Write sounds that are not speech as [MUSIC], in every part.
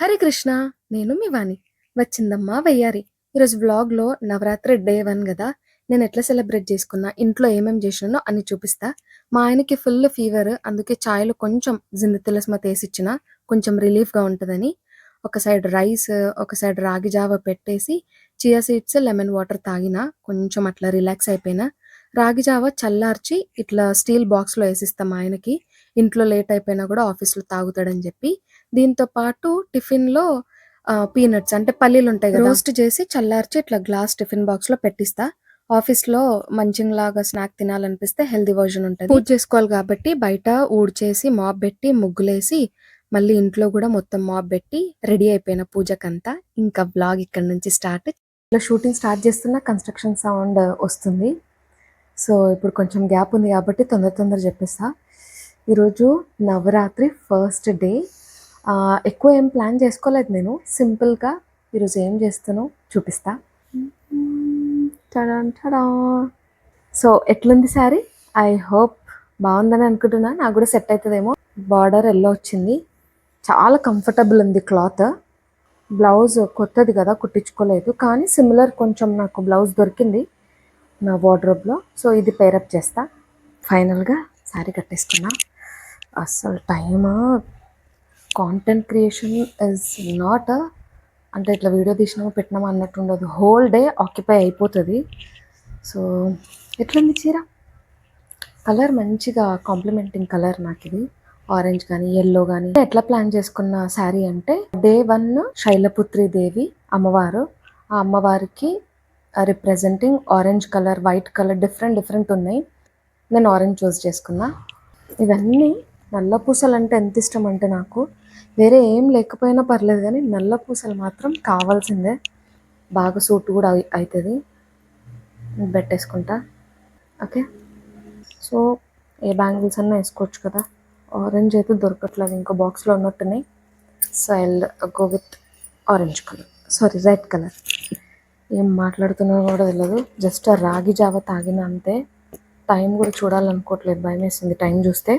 హరే కృష్ణ నేను మీ వాణి. వచ్చిందమ్మా వయ్యారి. ఈరోజు వ్లాగ్లో నవరాత్రి డే వన్ కదా నేను ఎట్లా సెలబ్రేట్ చేసుకున్నా ఇంట్లో ఏమేమి చేసినానో అని చూపిస్తా. మా ఆయనకి ఫుల్ ఫీవర్ అందుకే ఛాయ్లో కొంచెం జింది తీసిచ్చిన వేసి ఇచ్చిన కొంచెం రిలీఫ్గా ఉంటుందని. ఒక సైడ్ రైస్ ఒక సైడ్ రాగి జావ పెట్టేసి చియా సీడ్స్ లెమన్ వాటర్ తాగిన కొంచెం అట్లా రిలాక్స్ అయిపోయినా. రాగి జావ చల్లార్చి ఇట్లా స్టీల్ బాక్స్లో వేసిస్తాం మా ఆయనకి. ఇంట్లో లేట్ అయిపోయినా కూడా ఆఫీస్లో తాగుతాడని చెప్పి దీంతో పాటు టిఫిన్‌లో ఆహ్, పీనట్స్ అంటే పల్లీలుంటాయి గదా! రోస్ట్ చేసి చల్లార్చి ఇట్లా గ్లాస్ టిఫిన్ బాక్స్‌లో పెట్టిస్తా. ఆఫీస్‌లో మంచింగ్‌లాగా స్నాక్ తినాలనిపిస్తే హెల్తీ వర్షన్ ఉంటది. పూజ చేసుకోవాలి కాబట్టి బయట ఊడ్చేసి, మాప్ బెట్టి, ముగ్గులేసి, మళ్ళీ ఇంట్లో గూడా మొత్తం మాప్ బెట్టి రెడీ అయిపోయిన పూజకంతా. ఇంకా వ్లాగ్ ఇక్కడి నుంచి స్టార్ట్. ఇలా షూటింగ్ స్టార్ట్ చేస్తున్నా కన్‌స్ట్రక్షన్ సౌండ్ వస్తుంది. సో, ఇప్పుడు కొంచెం గ్యాప్ ఉంది కాబట్టి తొందర తొందర చెప్పేస్తా. ఈరోజు నవరాత్రి ఫస్ట్ డే. ఎక్కువ ఏం ప్లాన్ చేసుకోలేదు నేను. సింపుల్‌గా ఈరోజు ఏం చేస్తానో చూపిస్తా. సో, ఎట్లుంది శారీ? ఐ హోప్ బావుందని అనుకుంటున్నా. నాకు గూడా సెట్ అయితదేమో. బార్డర్ యెల్లో వచ్చింది. చాలా కంఫర్టబుల్ ఉంది క్లాత్. బ్లౌజ్ కొత్తది గదా! కుట్టించుకోలేదు. కానీ సిమిలర్ కొంచెం నాకు బ్లౌజ్ దొరికింది నా వార్డ్‌రోబ్‌లో. సో, ఇది పేరప్ చేస్తా. ఫైనల్‌గా శారీ కట్టేసుకున్నా. అస్సలు time content creation is not అంటే ఇట్లా వీడియో తీసినామా, పెట్టినామా అన్నట్టు ఉండదు. హోల్ డే ఆక్యుపై అయిపోతుంది సో, ఎట్లుంది చీర? కలర్ మంచిగా కాంప్లిమెంటింగ్ కలర్ నాకు ఇది ఆరెంజ్ కానీ ఎల్లో కానీ ఎట్లా ప్లాన్ చేసుకున్న శారీ అంటే డే వన్ శైలపుత్రి దేవి అమ్మవారు. ఆ అమ్మవారికి representing orange colour, white colour different different ఉన్నాయి. నేను ఆరెంజ్ చూస్ చేసుకున్నా. ఇవన్నీ నల్ల పూసలు అంటే ఎంత ఇష్టం అంటే నాకు వేరే ఏం లేకపోయినా పర్లేదు కానీ నల్ల పూసలు మాత్రం కావాల్సిందే. బాగా సూట్ కూడా అవుతుంది పెట్టేసుకుంటా. ఓకే. సో, ఏ బ్యాంగిల్స్ అన్నా వేసుకోవచ్చు కదా! ఆరెంజ్ అయితే దొరకట్లేదు. ఇంకో బాక్స్‌లో ఉన్నట్టున్నాయి. So, I go with orange colour. Sorry red colour. ఏం మాట్లాడుతున్నా కూడా తెలియదు జస్ట్ ఆ రాగి జావ తాగిన అంతే. టైం కూడా చూడాలనుకోవట్లేదు. భయమేస్తుంది టైం చూస్తే.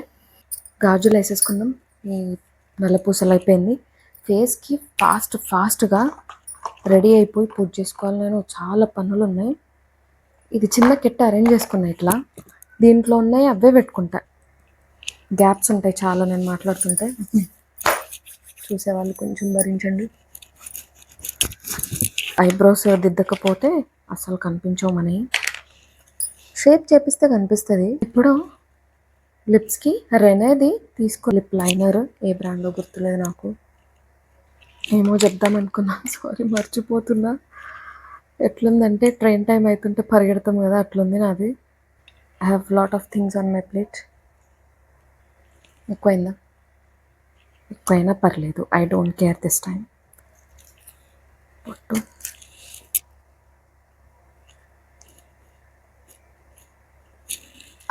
గాజులు వేసేసుకుందాం ఈ నల్ల పూసలు అయిపోయింది. ఫేస్‌కి ఫాస్ట్ ఫాస్ట్‌గా రెడీ అయిపోయి పూజ చేసుకోవాలి నేను. చాలా పనులు ఉన్నాయి ఇది చిన్న కిట్ అరేంజ్ చేసుకున్నా ఇట్లా. దీంట్లో ఉన్నాయి అవే పెట్టుకుంటా. గ్యాప్స్ ఉంటాయి చాలా నేను మాట్లాడుతుంటే. చూసేవాళ్ళు కొంచెం భరించండి. ఐబ్రోస్ దిద్దకపోతే అసలు కనిపించవు మనయి. షేప్ చేపిస్తే కనిపిస్తుంది ఇప్పుడు లిప్స్‌కి రెనేది తీసుకో లిప్ లైనర్ ఏ బ్రాండ్లో గుర్తులేదు నాకు. ఏమో చెప్దాం అనుకున్నా. [LAUGHS] సారీ మర్చిపోతున్నా. ఎట్లుందంటే ట్రైన్ టైం అవుతుంటే పరిగెడతాం కదా! అట్లుంది నాది. I have lot of things on my plate. ఎక్కువైందా? ఎక్కువైనా పర్లేదు. I don't care this time బొట్టు.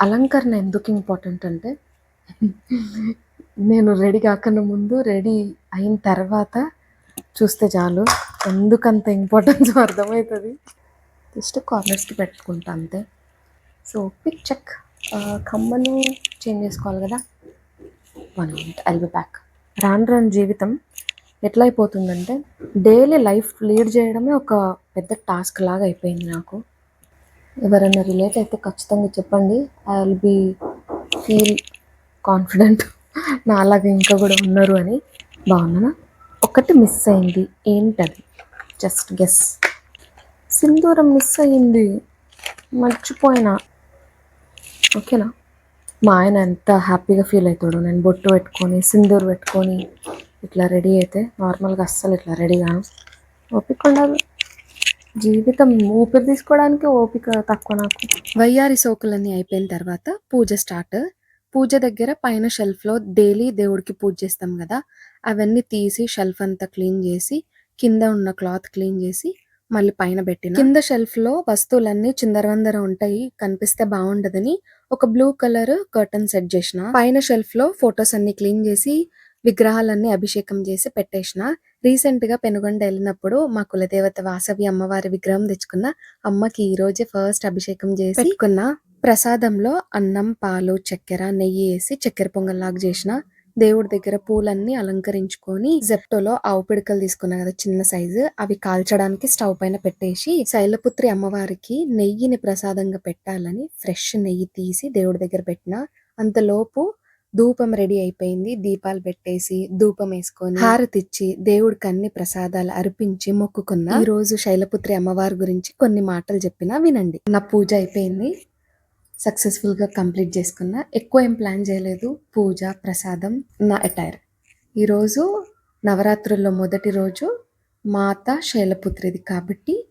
అలంకరణ ఎందుకు ఇంపార్టెంట్ అంటే నేను రెడీ కాకుండా ముందు, రెడీ అయిన తర్వాత చూస్తే చాలు. ఎందుకంత ఇంపార్టెన్స్ [LAUGHS] అర్థమవుతుంది జస్ట్ కార్నర్స్‌కి పెట్టుకుంటా అంతే. So, pick check. కమ్మను కమ్మలు చేంజ్ చేసుకోవాలి కదా! One minute I be back. రాను రాను జీవితం ఎట్లా అయిపోతుందంటే డైలీ లైఫ్ లీడ్ చేయడమే ఒక పెద్ద టాస్క్ లాగా అయిపోయింది నాకు. ఎవరైనా రిలేట్ అయితే ఖచ్చితంగా చెప్పండి. I will be feel confident నాలాగా ఇంకా కూడా ఉన్నారు అని. బాగున్నానా? ఒకటి మిస్ అయింది. ఏంటది? Just guess. సింధూరం మిస్ అయింది. మర్చిపోయినా. ఓకేనా? మా ఆయన ఎంత హ్యాపీగా ఫీల్ అవుతాడు నేను బొట్టు పెట్టుకొని, సింధూరు పెట్టుకొని ఇట్లా రెడీ అయితే నార్మల్‌గా అస్సలు ఇట్లా రెడీ కాను ఓపిక ఉండాలి. జీవితం ఊపిరి తీసుకోవడానికి ఓపిక తక్కువ నాకు. వయ్యారి సోకులన్నీ అయిపోయిన తర్వాత పూజ స్టార్ట్. పూజ దగ్గర పైన షెల్ఫ్‌లో డైలీ దేవుడికి పూజ చేస్తాం కదా! అవన్నీ తీసి షెల్ఫ్ అంతా క్లీన్ చేసి, కింద ఉన్న క్లాత్ క్లీన్ చేసి, మళ్ళీ పైన పెట్టిన. కింద షెల్ఫ్‌లో వస్తువులన్నీ చిందరవందర ఉంటాయి. కనిపిస్తే బాగుండదని ఒక బ్లూ కలర్ కర్టెన్ సెట్ చేసిన. పైన షెల్ఫ్‌లో ఫొటోస్ అన్ని క్లీన్ చేసి, విగ్రహాలన్నీ అభిషేకం చేసి పెట్టేసిన. రీసెంట్‌గా పెనుగొండ ఎళ్ళినప్పుడు మా కులదేవత వాసవి అమ్మవారి విగ్రహం తెచ్చుకున్న. అమ్మకి ఈరోజే ఫస్ట్ అభిషేకం చేసి పెట్టుకున్న. ప్రసాదంలో అన్నం, పాలు, చక్కెర, నెయ్యి ఏసి చక్కెర పొంగల్లాగా చేసిన. దేవుడి దగ్గర పూలన్నీ అలంకరించుకొని జెప్టోలో ఆవు పిడకలు తీసుకున్నా కదా చిన్న సైజు అవి కాల్చడానికి స్టవ్ పైన పెట్టేసి శైలపుత్రి అమ్మవారికి నెయ్యిని ప్రసాదంగా పెట్టాలని ఫ్రెష్ నెయ్యి తీసి దేవుడి దగ్గర పెట్టిన అంతలోపు ధూపం రెడీ అయిపోయింది. దీపాలు పెట్టేసి ధూపం వేసుకొని హారతిచ్చి దేవుడికి అన్ని ప్రసాదాలు అర్పించి మొక్కుకున్న ఈ రోజు శైలపుత్రి అమ్మవారి గురించి కొన్ని మాటలు చెప్పినా వినండి. నా పూజ అయిపోయింది. సక్సెస్ఫుల్గా కంప్లీట్ చేసుకున్న. ఎక్కువ ఏం ప్లాన్ చేయలేదు. పూజ ప్రసాదం నా అటైర్. ఈరోజు నవరాత్రుల్లో మొదటి రోజు మాత శైలపుత్రిది కాబట్టి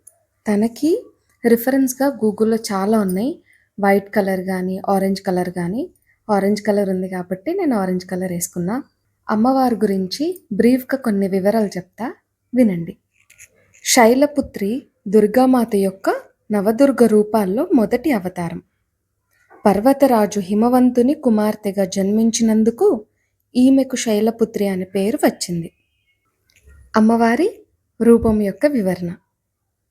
తనకి రిఫరెన్స్గా గూగుల్లో చాలా ఉన్నాయి. వైట్ కలర్ కానీ ఆరెంజ్ కలర్ కానీ ఆరెంజ్ కలర్ ఉంది కాబట్టి నేను ఆరెంజ్ కలర్ వేసుకున్నా. అమ్మవారి గురించి బ్రీఫ్గా కొన్ని వివరాలు చెప్తా. వినండి. శైలపుత్రి దుర్గామాత యొక్క నవదుర్గ రూపాల్లో మొదటి అవతారం. పర్వతరాజు హిమవంతుని కుమార్తెగా జన్మించినందుకు ఈమెకు శైలపుత్రి అనే పేరు వచ్చింది. అమ్మవారి రూపం యొక్క వివరణ.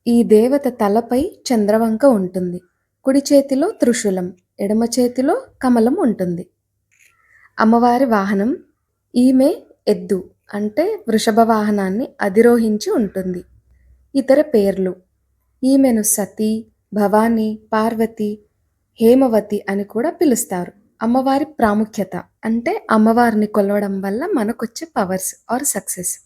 ఈ దేవత తలపై చంద్రవంక ఉంటుంది. కుడి చేతిలో త్రిశూలం. ఎడమ చేతిలో కమలం ఉంటుంది. అమ్మవారి వాహనం ఈమె ఎద్దు అంటే వృషభ వాహనాన్ని అధిరోహించి ఉంటుంది. ఇతర పేర్లు ఈమెను సతీ భవానీ పార్వతి హేమవతి అని కూడా పిలుస్తారు. అమ్మవారి ప్రాముఖ్యత అంటే అమ్మవారిని కొలవడం వల్ల మనకొచ్చే పవర్స్ ఆర్ సక్సెస్.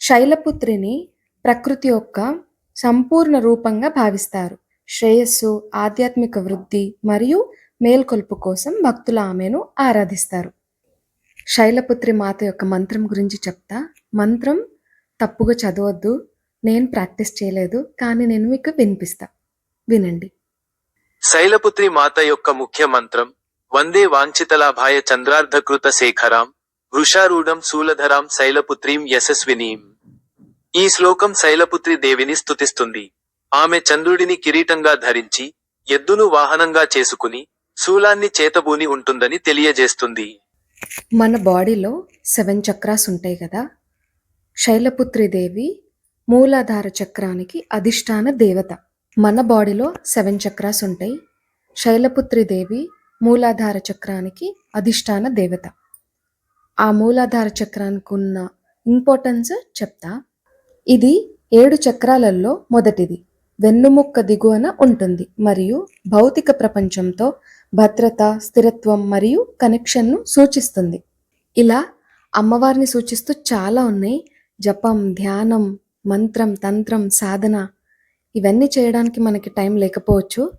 శైలపుత్రిని ప్రకృతి యొక్క సంపూర్ణ రూపంగా భావిస్తారు. శ్రేయస్సు ఆధ్యాత్మిక వృద్ధి మరియు మేల్కొల్పు కోసం భక్తులు ఆమెను ఆరాధిస్తారు. శైలపుత్రి మాత యొక్క మంత్రం గురించి చెప్తా. మంత్రం తప్పుగా చదవద్దు నేను ప్రాక్టీస్ చేయలేదు కానీ నేను మీకు వినిపిస్తా. వినండి. శైలపుత్రి మాత యొక్క ముఖ్య మంత్రం వందే వాంఛితలాభాయ చంద్రార్ధకృత శేఖరాం వృషారూఢం శూలధరాం శైలపుత్రీం యశస్వినీం. ఈ శ్లోకం శైలపుత్రి దేవిని స్తుతిస్తుంది. ఆమె చంద్రుడిని కిరీటంగా ధరించి ఎద్దును వాహనంగా చేసుకుని శూలాన్ని చేతబూని ఉంటుందని తెలియజేస్తుంది. మన బాడీలో సెవెన్ చక్రాస్ ఉంటాయి కదా. శైలపుత్రి దేవి మూలాధార చక్రానికి అధిష్టాన దేవత. మన బాడీలో సెవెన్ చక్రాస్ ఉంటాయి. శైలపుత్రి దేవి మూలాధార చక్రానికి అధిష్టాన దేవత. ఆ మూలాధార చక్రానికి ఉన్న ఇంపార్టెన్స్ చెప్తా. ఇది ఏడు చక్రాలలో మొదటిది. వెన్నుముక్క దిగువన ఉంటుంది. మరియు భౌతిక ప్రపంచంతో భద్రత స్థిరత్వం మరియు కనెక్షన్ను సూచిస్తుంది. ఇలా అమ్మవారిని సూచిస్తూ చాలా ఉన్నాయి. జపం ధ్యానం మంత్రం తంత్రం సాధన ఇవన్నీ చేయడానికి మనకి టైం లేకపోవచ్చు.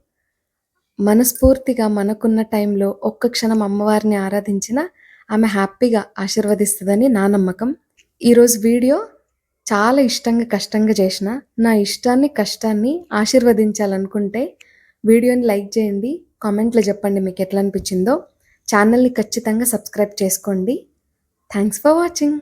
మనస్ఫూర్తిగా మనకున్న టైంలో ఒక్క క్షణం అమ్మవారిని ఆరాధించిన ఆమె హ్యాపీగా ఆశీర్వదిస్తుందని నా నమ్మకం. ఈరోజు వీడియో చాలా ఇష్టంగా కష్టంగా చేసిన నా ఇష్టాన్ని కష్టాన్ని ఆశీర్వదించాలనుకుంటే వీడియోని లైక్ చేయండి కామెంట్లో చెప్పండి మీకు ఎట్లా అనిపించిందో ఛానల్ని ఖచ్చితంగా సబ్స్క్రైబ్ చేసుకోండి. Thanks for watching.